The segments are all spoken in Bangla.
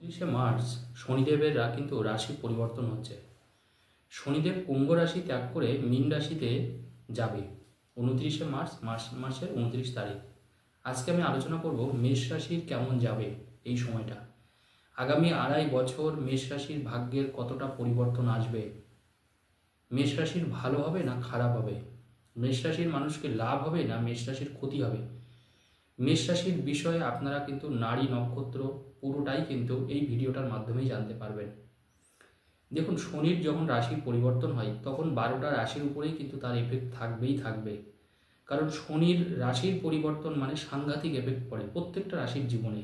উনিশে মার্চ শনিদেবের কিন্তু রাশি পরিবর্তন হচ্ছে। শনিদেব কুম্ভ রাশি ত্যাগ করে মীন রাশিতে যাবে। উনত্রিশে মার্চ মার্চ মাসের উনত্রিশ তারিখ। আজকে আমি আলোচনা করব মেষ রাশির কেমন যাবে এই সময়টা। আগামী আড়াই বছর মেষ রাশির ভাগ্যের কতটা পরিবর্তন আসবে? মেষ রাশির ভালো হবে না খারাপ হবে? মেষ রাশির মানুষকে লাভ হবে না মেষ রাশির ক্ষতি হবে? মেষ রাশির বিষয়ে আপনারা কিন্তু নারী নক্ষত্র পুরোটাই কিন্তু এই ভিডিওটার মাধ্যমেই জানতে পারবেন। দেখুন, শনির যখন রাশির পরিবর্তন হয়, তখন বারোটা রাশির উপরেই কিন্তু তার এফেক্ট থাকবেই থাকবে। কারণ শনির রাশির পরিবর্তন মানে সাংঘাতিক এফেক্ট পড়ে প্রত্যেকটা রাশির জীবনে।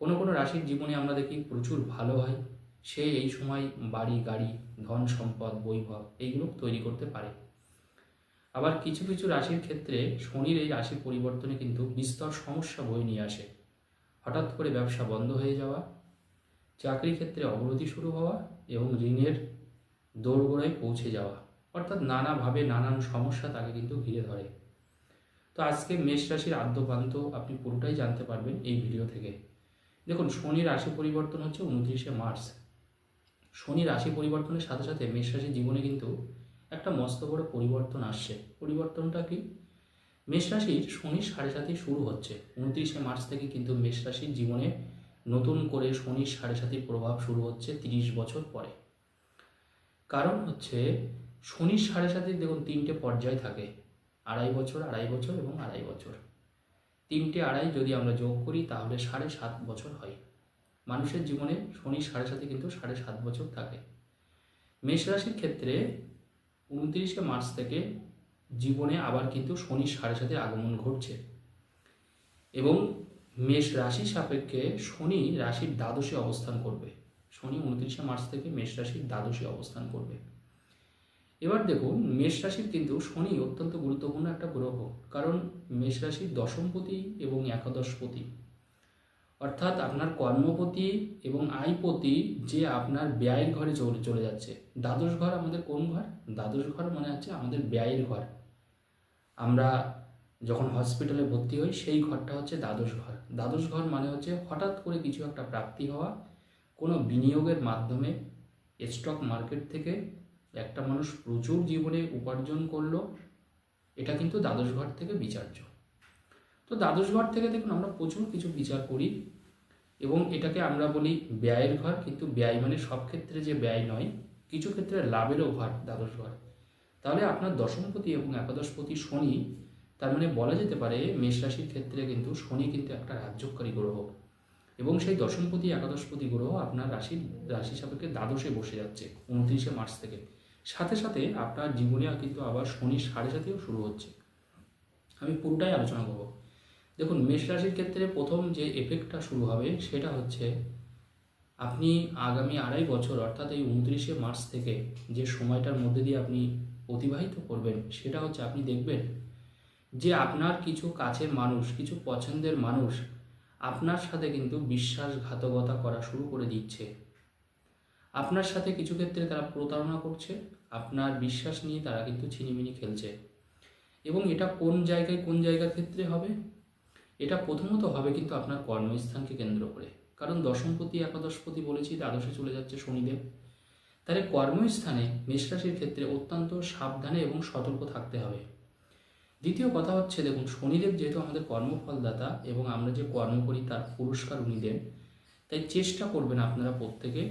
কোনো কোনো রাশির জীবনে আমরা দেখি প্রচুর ভালো হয়, সে এই সময় বাড়ি, গাড়ি, ধন সম্পদ, বৈভব এইগুলো তৈরি করতে পারে। আবার কিছু কিছু রাশির ক্ষেত্রে শনির এই রাশির পরিবর্তনে কিন্তু বিস্তর সমস্যা বয়ে নিয়ে আসে। হঠাৎ করে ব্যবসা বন্ধ হয়ে যাওয়া চাকরি ক্ষেত্রে অবনতি শুরু হওয়া এবং ঋণের দোরগোড়ায় পৌঁছে যাওয়া, অর্থাৎ নানাভাবে নানান সমস্যা তাকে কিন্তু ঘিরে ধরে। তো আজকে মেষ রাশির আদ্যপান্ত আপনি পুরোটাই জানতে পারবেন এই ভিডিও থেকে। দেখুন, শনি রাশি পরিবর্তন হচ্ছে উনত্রিশে মার্চ। শনি রাশি পরিবর্তনের সাথে সাথে মেষ রাশির জীবনে কিন্তু একটা মস্ত বড় পরিবর্তন আসছে। পরিবর্তনটা কি? মেষ রাশির শনি সাড়ে সাথে শুরু হচ্ছে। উনত্রিশে মার্চ থেকে কিন্তু মেষ রাশির জীবনে নতুন করে শনির সাড়ে সাতির প্রভাব শুরু হচ্ছে তিরিশ বছর পরে। কারণ হচ্ছে শনির সাড়ে সাতির দেখুন তিনটে পর্যায় থাকে। আড়াই বছর আড়াই বছর এবং আড়াই বছর। তিনটে আড়াই যদি আমরা যোগ করি তাহলে সাড়ে সাত বছর হয়। মানুষের জীবনে শনির সাড়ে সাথে কিন্তু সাড়ে সাত বছর থাকে। মেষ রাশির ক্ষেত্রে উনত্রিশে মার্চ থেকে জীবনে আবার কিন্তু শনির সাড়ে সাথে আগমন ঘটছে। এবং মেষ রাশি সাপেক্ষে শনি রাশির দ্বাদশে অবস্থান করবে। শনি উনত্রিশে মার্চ থেকে মেষ রাশির দ্বাদশে অবস্থান করবে। এবার দেখুন, মেষ রাশির কিন্তু শনি অত্যন্ত গুরুত্বপূর্ণ একটা গ্রহ। কারণ মেষ রাশির দশমপতি এবং একাদশপতি অর্থাৎ আপনার কর্মপতি এবং আয়পতি যে আপনার ব্যয়ের ঘরে চলে চলে যাচ্ছে। দ্বাদশ ঘর আমাদের কোন ঘর? দ্বাদশ ঘর মানে হচ্ছে আমাদের ব্যয়ের ঘর। আমরা যখন হসপিটালে ভর্তি হই, সেই ঘরটা হচ্ছে দ্বাদশ ঘর। দ্বাদশ ঘর মানে হচ্ছে হঠাৎ করে কিছু একটা প্রাপ্তি হওয়া, কোনো বিনিয়োগের মাধ্যমে স্টক মার্কেট থেকে একটা মানুষ প্রচুর জীবনে উপার্জন করল, এটা কিন্তু দ্বাদশ ঘর থেকে বিচার্য। তো দ্বাদশ ঘর থেকে দেখুন আমরা প্রচুর কিছু বিচার করি এবং এটাকে আমরা বলি ব্যয়ের ঘর, কিন্তু ব্যয় মানে সব ক্ষেত্রে যে ব্যয় নয়, কিছু ক্ষেত্রে লাভেরও ঘর দ্বাদশ ঘর। তাহলে আপনার দশমপতি এবং একাদশপতি শনি, তার মানে বলা যেতে পারে মেষ রাশির ক্ষেত্রে কিন্তু শনি কিন্তু একটা রাজ্যকারী গ্রহ। এবং সেই দশমপতি, একাদশপতি গ্রহ আপনার রাশির, রাশি সাপেক্ষে দ্বাদশে বসে যাচ্ছে, উনত্রিশে মার্চ থেকে। সাথে সাথে আপনার জীবনে কিন্তু আবার শনি সাড়ে সাথেও শুরু হচ্ছে। আমি পুরোটাই আলোচনা করব। দেখুন, মেষ রাশির ক্ষেত্রে প্রথম যে এফেক্টটা শুরু হবে সেটা হচ্ছে আপনি আগামী আড়াই বছর, অর্থাৎ এই উনত্রিশে মার্চ থেকে যে সময়টার মধ্যে দিয়ে আপনি অতিবাহিত করবেন, সেটা হচ্ছে আপনি দেখবেন যে আপনার কিছু কাছের মানুষ, কিছু পছন্দের মানুষ আপনার সাথে কিন্তু বিশ্বাসঘাতকতা করা শুরু করে দিচ্ছে। আপনার সাথে কিছু ক্ষেত্রে তারা প্রতারণা করছে, আপনার বিশ্বাস নিয়ে তারা কিন্তু ছিনিমিনি খেলছে। এবং এটা কোন জায়গায় কোন জায়গার ক্ষেত্রে হবে? এটা প্রথমত হবে কিন্তু আপনার কর্মস্থানকে কেন্দ্র করে। কারণ দশমপতি, একাদশপতি বলেছি, দ্বাদশে চলে যাচ্ছে শনিদেব। তাহলে কর্মস্থানে মেষরাশির ক্ষেত্রে অত্যন্ত সাবধানে এবং সতর্ক থাকতে হবে। দ্বিতীয় কথা হচ্ছে, দেখুন, শনিদেব যেহেতু আমাদের কর্মফলদাতা এবং আমরা যে কর্ম করি তার পুরস্কার উনি দেন, তাই চেষ্টা করবেন আপনারা প্রত্যেকে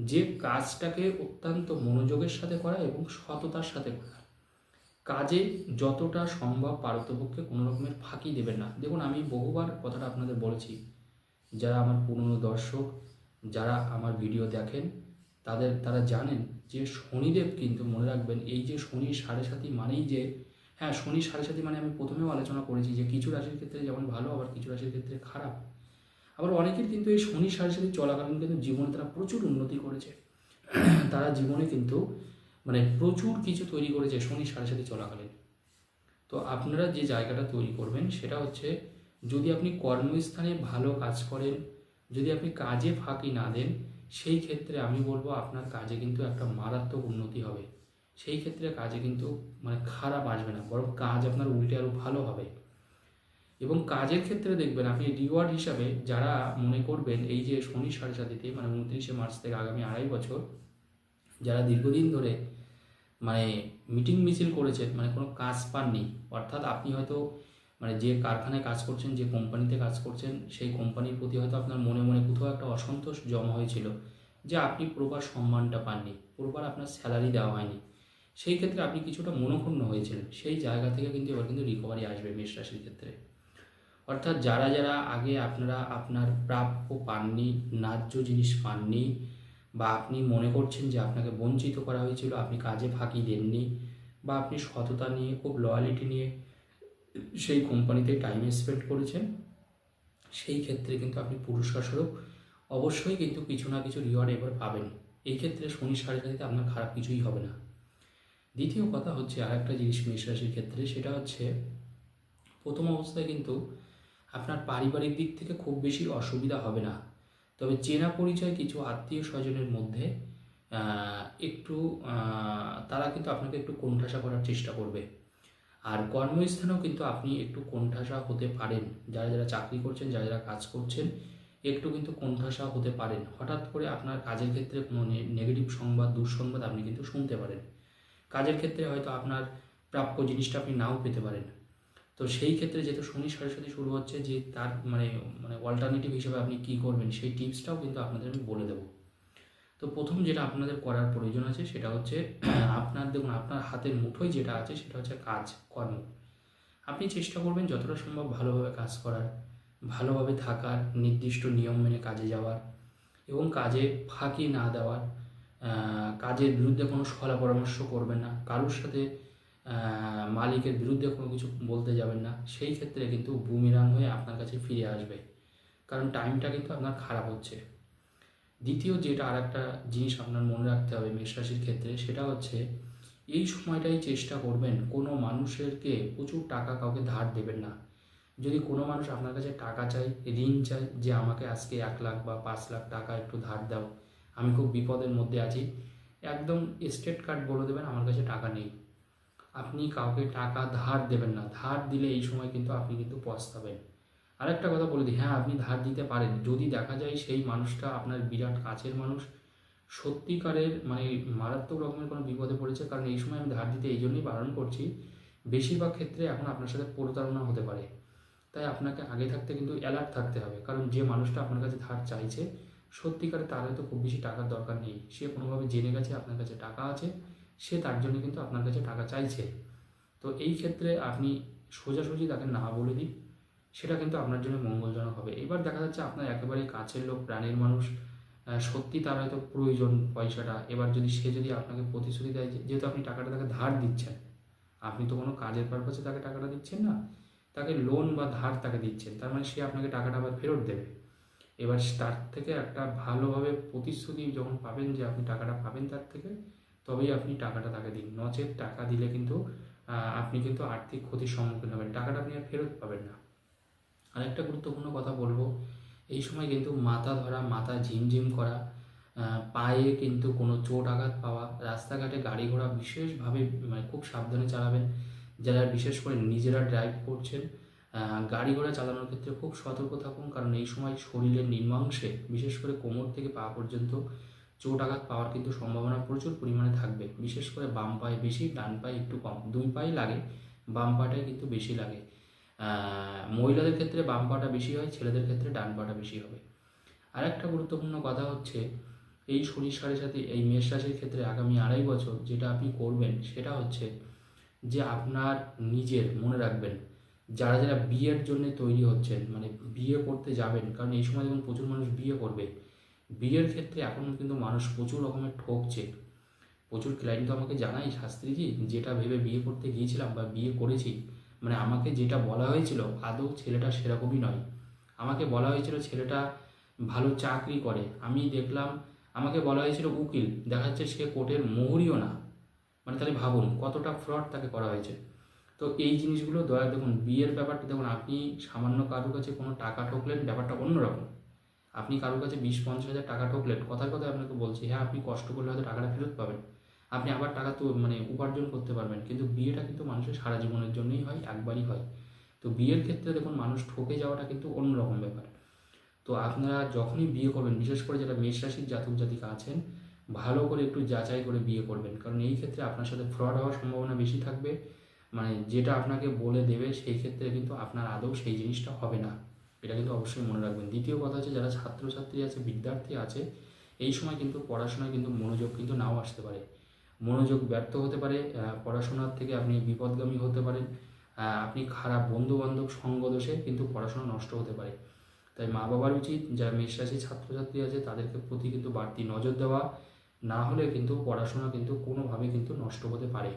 যে কাজটাকে অত্যন্ত মনোযোগের সাথে করা এবং সততার সাথে করা। কাজে যতটা সম্ভব পারতপক্ষে কোনো রকমের ফাঁকি দেবেন না। দেখুন, আমি বহুবার কথাটা আপনাদের বলেছি, যারা আমার পুরনো দর্শক, যারা আমার ভিডিও দেখেন, তাদের, তারা জানেন যে শনিদেব কিন্তু মনে রাখবেন, এই যে শনি সাড়ে সাথী মানেই যে হ্যাঁ শনি সাড়ে সাথী মানে আমি প্রথমেও আলোচনা করেছি যে কিছু রাশির ক্ষেত্রে যেমন ভালো, আবার কিছু রাশির ক্ষেত্রে খারাপ। আবার অনেকের কিন্তু এই শনি সাড়ে সাথী চলাকালীন কিন্তু জীবনে তারা প্রচুর উন্নতি করেছে। তারা জীবনে কিন্তু মানে প্রচুর কিছু তৈরি করেছে শনি সাড়ে সাথে চলাকালীন। তো আপনারা যে জায়গাটা তৈরি করবেন সেটা হচ্ছে, যদি আপনি কর্মস্থানে ভালো কাজ করেন, যদি আপনি কাজে ফাঁকি না দেন, সেই ক্ষেত্রে আমি বলব আপনার কাজে কিন্তু একটা মারাত্মক উন্নতি হবে। সেই ক্ষেত্রে কাজে কিন্তু মানে খারাপ আসবে না, বরং কাজ আপনার উল্টে আরও ভালো হবে। এবং কাজের ক্ষেত্রে দেখবেন আপনি রিওয়ার্ড হিসাবে যারা মনে করবেন এই যে শনি সাড়ে সাতিতে মানে উনত্রিশে মার্চ থেকে আগামী আড়াই বছর, যারা দীর্ঘদিন ধরে মানে মিটিং মিছিল করেছেন মানে কোনো কাজ পাননি। অর্থাৎ আপনি হয়তো মানে যে কারখানায় কাজ করছেন, যে কোম্পানিতে কাজ করছেন, সেই কোম্পানির প্রতি হয়তো আপনার মনে মনে কোথাও একটা অসন্তোষ জমা হয়েছিল যে আপনি প্রপার সম্মানটা পাননি প্রপার আপনার স্যালারি দেওয়া হয়নি। সেই ক্ষেত্রে আপনি কিছুটা মনোক্ষুণ্ণ হয়েছিলেন। সেই জায়গা থেকে কিন্তু এবার কিন্তু রিকভারি আসবে মেষ রাশির ক্ষেত্রে। অর্থাৎ যারা যারা আগে আপনারা আপনার প্রাপ্য পাননি, ন্যায্য জিনিস পাননি বা আপনি মনে করছেন যে আপনাকে বঞ্চিত করা হয়েছিল, আপনি কাজে ফাঁকি দেননি বা আপনি সততা নিয়ে, খুব লয়ালিটি নিয়ে সেই কোম্পানিতে টাইম স্পেন্ড করেছেন, সেই ক্ষেত্রে কিন্তু আপনি পুরস্কার স্বরূপ অবশ্যই কিন্তু কিছু না কিছু রিওয়ার্ড এবার পাবেন। এই ক্ষেত্রে শনি সাড়ে আপনার খারাপ কিছুই হবে না। দ্বিতীয় কথা হচ্ছে আর একটা জিনিস মেষ রাশির ক্ষেত্রে, সেটা হচ্ছে প্রথম অবস্থায় কিন্তু আপনার পারিবারিক দিক থেকে খুব বেশি অসুবিধা হবে না। তবে চেনা পরিচয় কিছু আত্মীয় স্বজনের মধ্যে একটু তারা কিন্তু আপনাকে একটু কোণঠাসা করার চেষ্টা করবে। আর কর্মস্থানেও কিন্তু আপনি একটু কোণঠাসা হতে পারেন। যারা যারা চাকরি করছেন, যারা যারা কাজ করছেন, একটু কিন্তু কোণঠাসা হতে পারেন। হঠাৎ করে আপনার কাজের ক্ষেত্রে কোনো নেগেটিভ সংবাদ, দুঃসংবাদ আপনি কিন্তু শুনতে পারেন। কাজের ক্ষেত্রে হয়তো আপনার প্রাপ্য জিনিসটা আপনি নাও পেতে পারেন। তো সেই ক্ষেত্রে যেহেতু শনি সরস্বতী শুরু হচ্ছে যে তার মানে মানে অল্টারনেটিভ হিসেবে আপনি কী করবেন, সেই টিপসটাও কিন্তু আপনাদের আমি বলে দেবো। তো প্রথম যেটা আপনাদের করার প্রয়োজন আছে সেটা হচ্ছে, আপনার দেখুন, আপনার হাতের মুঠোয় যেটা আছে সেটা হচ্ছে কাজ কর্ম আপনি চেষ্টা করবেন যতটা সম্ভব ভালোভাবে কাজ করার, ভালোভাবে থাকার, নির্দিষ্ট নিয়ম মেনে কাজে যাওয়ার এবং কাজে ফাঁকি না দেওয়ার। কাজের বিরুদ্ধে কোনো সলা পরামর্শ করবেন না। কারোর সাথে মালিকের বিরুদ্ধে কোনো কিছু বলতে যাবেন না, সেই ক্ষেত্রে কিন্তু বুমিরাং হয়ে আপনার কাছে ফিরে আসবে। কারণ টাইমটা কিন্তু আপনার খারাপ হচ্ছে। দ্বিতীয় যেটা আর একটা জিনিস আপনার মনে রাখতে হবে মেষ রাশির ক্ষেত্রে, সেটা হচ্ছে এই সময়টাই চেষ্টা করবেন কোনো মানুষেরকে প্রচুর টাকা কাউকে ধার দেবেন না। যদি কোনো মানুষ আপনার কাছে টাকা চাই ঋণ চাই যে আমাকে আজকে এক লাখ বা পাঁচ লাখ টাকা একটু ধার দাও, আমি খুব বিপদের মধ্যে আছি, একদম স্টেট কার্ড বলে দেবেন, আমার কাছে টাকা নেই। আপনি কাউকে টাকা ধার দেবেন না। ধার দিলে এই সময় কিন্তু আপনি কিন্তু পস্তাবেন। আরেকটা কথা বলে দিই হ্যাঁ আপনি ধার দিতে পারেন। যদি দেখা যায় সেই মানুষটা আপনার বিরাট কাছের মানুষ, সত্যিকারের মানে মারাত্মক রকমের কোনো বিপদে পড়েছে, কারণ এই সময় আমি ধার দিতে এই জন্যই বারণ করছি, বেশিরভাগ ক্ষেত্রে এখন আপনার সাথে প্রতারণা হতে পারে। তাই আপনাকে আগে থাকতে কিন্তু অ্যালার্ট থাকতে হবে, কারণ যে মানুষটা আপনার কাছে ধার চাইছে, সত্যিকারে তার হয়তো খুব বেশি টাকার দরকার নেই। সে কোনোভাবে জেনে গেছে আপনার কাছে টাকা আছে সে তার জন্য কিন্তু আপনার কাছে টাকা চাইছে। তো এই ক্ষেত্রে আপনি সোজাসুজি তাকে না বলে দিন। সেটা কিন্তু আপনার জন্য মঙ্গলজনক হবে। এবার দেখা যাচ্ছে আপনার একেবারেই কাছের লোক, প্রাণের মানুষ সত্যি তার হয়তো প্রয়োজন পয়সাটা। এবার যদি সে যদি আপনাকে প্রতিশ্রুতি দেয় যেহেতু আপনি টাকাটা তাকে ধার দিচ্ছেন, আপনি তো কোনো কাজের পারপাসে তাকে টাকাটা দিচ্ছেন না। তাকে লোন বা ধার তাকে দিচ্ছেন। তার মানে সে আপনাকে টাকাটা আবার ফেরত দেবে। এবার তার থেকে একটা ভালোভাবে প্রতিশ্রুতি যখন পাবেন যে, আপনি টাকাটা পাবেন তার থেকে তবেই আপনি টাকাটা তাকে দিন। নচেত টাকা দিলে কিন্তু আপনি কিন্তু আর্থিক ক্ষতির সম্মুখীন হবেন। টাকাটা আপনি আর ফেরত পাবেন না। আরেকটা গুরুত্বপূর্ণ কথা বলব, এই সময় কিন্তু মাথা ধরা, মাথা ঝিমঝিম করা পায়ে কিন্তু কোনো চোট আঘাত পাওয়া, রাস্তাঘাটে গাড়ি ঘোড়া বিশেষভাবে মানে খুব সাবধানে চালাবেন। যারা বিশেষ করে নিজেরা ড্রাইভ করছেন গাড়ি ঘোড়া চালানোর ক্ষেত্রে খুব সতর্ক থাকুন, কারণ এই সময় শরীরের নিম্নাংশে, বিশেষ করে কোমর থেকে পা পর্যন্ত চোট আঘাত পাওয়ার কিন্তু সম্ভাবনা প্রচুর পরিমাণে থাকবে। বিশেষ করে বাম পায়ে বেশি, ডান পায়ে একটু কম। দুই পায়ে লাগে, বাম পাটাই কিন্তু বেশি লাগে। মহিলাদের ক্ষেত্রে বাম পাটা বেশি হয়, ছেলেদের ক্ষেত্রে ডান পাটা বেশি হবে। আরেকটা গুরুত্বপূর্ণ কথা হচ্ছে, এই সাড়ে সাথে এই মেষ রাশির ক্ষেত্রে আগামী আড়াই বছর যেটা আপনি করবেন সেটা হচ্ছে যে আপনার নিজের মনে রাখবেন, যারা যারা বিয়ের জন্য তৈরি হচ্ছেন মানে বিয়ে করতে যাবেন, কারণ এই সময় যখন প্রচুর মানুষ বিয়ে করবে। বিয়ের ক্ষেত্রে এখন কিন্তু মানুষ প্রচুর রকমের ঠকছে। প্রচুর ক্লায়েন্ট তো আমাকে জানাই, শাস্ত্রীজি, যেটা ভেবে বিয়ে করতে গিয়েছিলাম বা বিয়ে করেছি মানে আমাকে যেটা বলা হয়েছিল, আদৌ ছেলেটা সেরকমই নয়। আমাকে বলা হয়েছিল, ছেলেটা ভালো চাকরি করে। আমি দেখলাম, আমাকে বলা হয়েছিল, উকিল, দেখা যাচ্ছে সে কোর্টের মোহরিও না। মানে তাহলে ভাবুন, কতটা ফ্রড তাকে করা হয়েছে। তো এই জিনিসগুলো দয়া, দেখুন, বিয়ের ব্যাপারটা, দেখুন, আপনি সামান্য কারোর কাছে কোনো টাকা ঠকলেন, ব্যাপারটা অন্যরকম। আপনি কারোর কাছে বিশ, পঞ্চাশ হাজার টাকা ঠকলেন, কথার কথা আপনাকে বলছি হ্যাঁ আপনি কষ্ট করলে হয়তো টাকাটা ফেরত পাবেন। আপনি আবার টাকা তো মানে উপার্জন করতে পারবেন, কিন্তু বিয়েটা কিন্তু মানুষের সারা জীবনের জন্যই হয়, একবারই হয়। তো বিয়ের ক্ষেত্রে দেখুন, মানুষ ঠকে যাওয়াটা কিন্তু অন্যরকম ব্যাপার। তো আপনারা যখনই বিয়ে করবেন, বিশেষ করে যারা মেষ রাশির জাতক জাতিকা আছেন, ভালো করে একটু যাচাই করে বিয়ে করবেন। কারণ এই ক্ষেত্রে আপনার সাথে ফ্রড হওয়ার সম্ভাবনা বেশি থাকবে। মানে যেটা আপনাকে বলে দেবে, সেই ক্ষেত্রে কিন্তু আপনার আদৌ সেই জিনিসটা হবে না। এটা কিন্তু অবশ্যই মনে রাখবেন। দ্বিতীয় কথা হচ্ছে যারা ছাত্রছাত্রী আছে, বিদ্যার্থী আছে, এই সময় কিন্তু পড়াশোনায় কিন্তু মনোযোগ কিন্তু নাও আসতে পারে। মনোযোগ ব্যর্থ হতে পারে পড়াশোনার থেকে আপনি বিপদগামী হতে পারেন আপনি খারাপ বন্ধু বান্ধব সঙ্গ দোষে কিন্তু পড়াশোনা নষ্ট হতে পারে। তাই মা বাবার উচিত যারা মেষরাশি ছাত্রছাত্রী আছে, তাদেরকে প্রতি কিন্তু বাড়তি নজর দেওয়া, না হলে কিন্তু পড়াশোনা কিন্তু কোনোভাবে কিন্তু নষ্ট হতে পারে।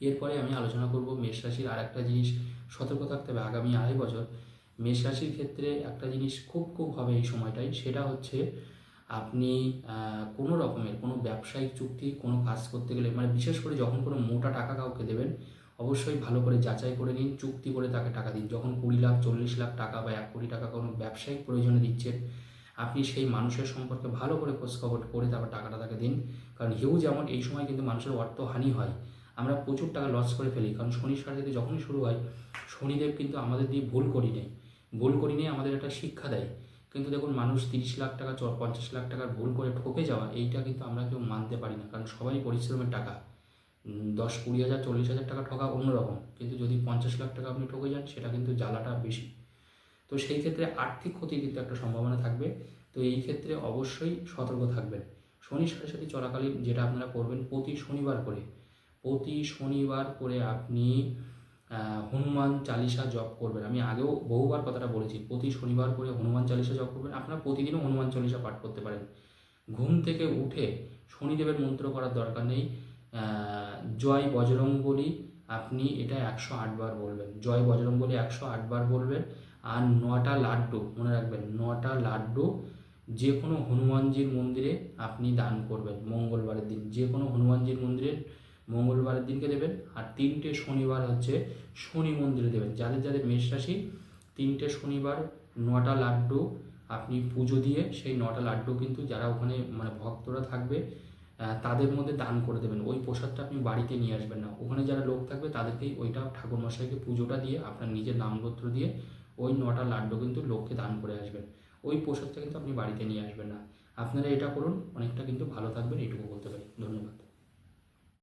এরপরে আমি আলোচনা করব মেষ রাশির আর একটা জিনিস। সতর্ক থাকতে হবে আগামী আড়াই বছর। মেষ রাশির ক্ষেত্রে একটা জিনিস খুব খুব হবে এই সময়টাই সেটা হচ্ছে আপনি কোনো রকমের কোনো ব্যবসায়িক চুক্তি, কোনো কাজ করতে গেলে মানে বিশেষ করে যখন কোনো মোটা টাকা কাউকে দেবেন, অবশ্যই ভালো করে যাচাই করে নিন, চুক্তি করে তাকে টাকা দিন। যখন কুড়ি লাখ, চল্লিশ লাখ টাকা বা এক কোটি টাকা কোনো ব্যবসায়িক প্রয়োজনে দিচ্ছেন, আপনি সেই মানুষের সম্পর্কে ভালো করে খোঁজখবর করে তারপর টাকাটা তাকে দিন। কারণ হিউজ যেমন এই সময় কিন্তু মানুষের অর্থহানি হয়। আমরা প্রচুর টাকা লস করে ফেলি। কারণ শনি সারাদিতে যখনই শুরু হয়, শনিদেব কিন্তু আমাদের দিয়ে ভুল করি নেই। ভুল করি নিয়ে আমাদের একটা শিক্ষা দেয়। কিন্তু দেখুন, মানুষ তিরিশ লাখ টাকা চ- পঞ্চাশ লাখ টাকার ভুল করে ঠকে যাওয়া, এইটা কিন্তু আমরা কেউ মানতে পারি না। কারণ সবাই পরিশ্রমের টাকা। দশ কুড়ি হাজার, চল্লিশ হাজার টাকা ঠকা অন্যরকম। কিন্তু যদি পঞ্চাশ লাখ টাকা আপনি ঠকে যান, সেটা কিন্তু জ্বালাটা বেশি। তো সেই ক্ষেত্রে আর্থিক ক্ষতির কিন্তু একটা সম্ভাবনা থাকবে। তো এই ক্ষেত্রে অবশ্যই সতর্ক থাকবেন। শনি সাথে চলাকালীন যেটা আপনারা করবেন, প্রতি শনিবার করে, প্রতি শনিবার করে আপনি হনুমান চালিসা জপ করবেন। আমি আগেও বহুবার কথাটা বলেছি, প্রতি শনিবার করে হনুমান চালিসা জপ করবেন। আপনারা প্রতিদিনও হনুমান চালিসা পাঠ করতে পারেন। ঘুম থেকে উঠে শনিদেবের মন্ত্র করার দরকার নেই। জয় বজরং বলি আপনি এটা একশো আটবার বলবেন। জয় বজরং বলি একশো আটবার বলবেন। আর নটা লাড্ডু, মনে রাখবেন, নটা লাড্ডু যে কোনো হনুমানজির মন্দিরে আপনি দান করবেন মঙ্গলবারের দিন। যে কোনো হনুমানজির মন্দিরে মঙ্গলবারের দিনকে দেবেন আর তিনটে শনিবার হচ্ছে শনি মন্দিরে দেবেন। যাদের যাদের মেষ রাশি, তিনটে শনিবার, নটা লাড্ডু আপনি পুজো দিয়ে সেই নটা লাড্ডু কিন্তু যারা ওখানে মানে ভক্তরা থাকবে তাদের মধ্যে দান করে দেবেন। ওই প্রসাদটা আপনি বাড়িতে নিয়ে আসবেন না। ওখানে যারা লোক থাকবে তাদেরকেই ওইটা ঠাকুর মশাইকে পুজোটা দিয়ে আপনার নিজের নামপত্র দিয়ে ওই নটা লাড্ডু কিন্তু লোককে দান করে আসবেন। ওই প্রসাদটা কিন্তু আপনি বাড়িতে নিয়ে আসবেন না। আপনারা এটা করুন, অনেকটা কিন্তু ভালো থাকবেন, এইটুকু বলতে পারি। ধন্যবাদ।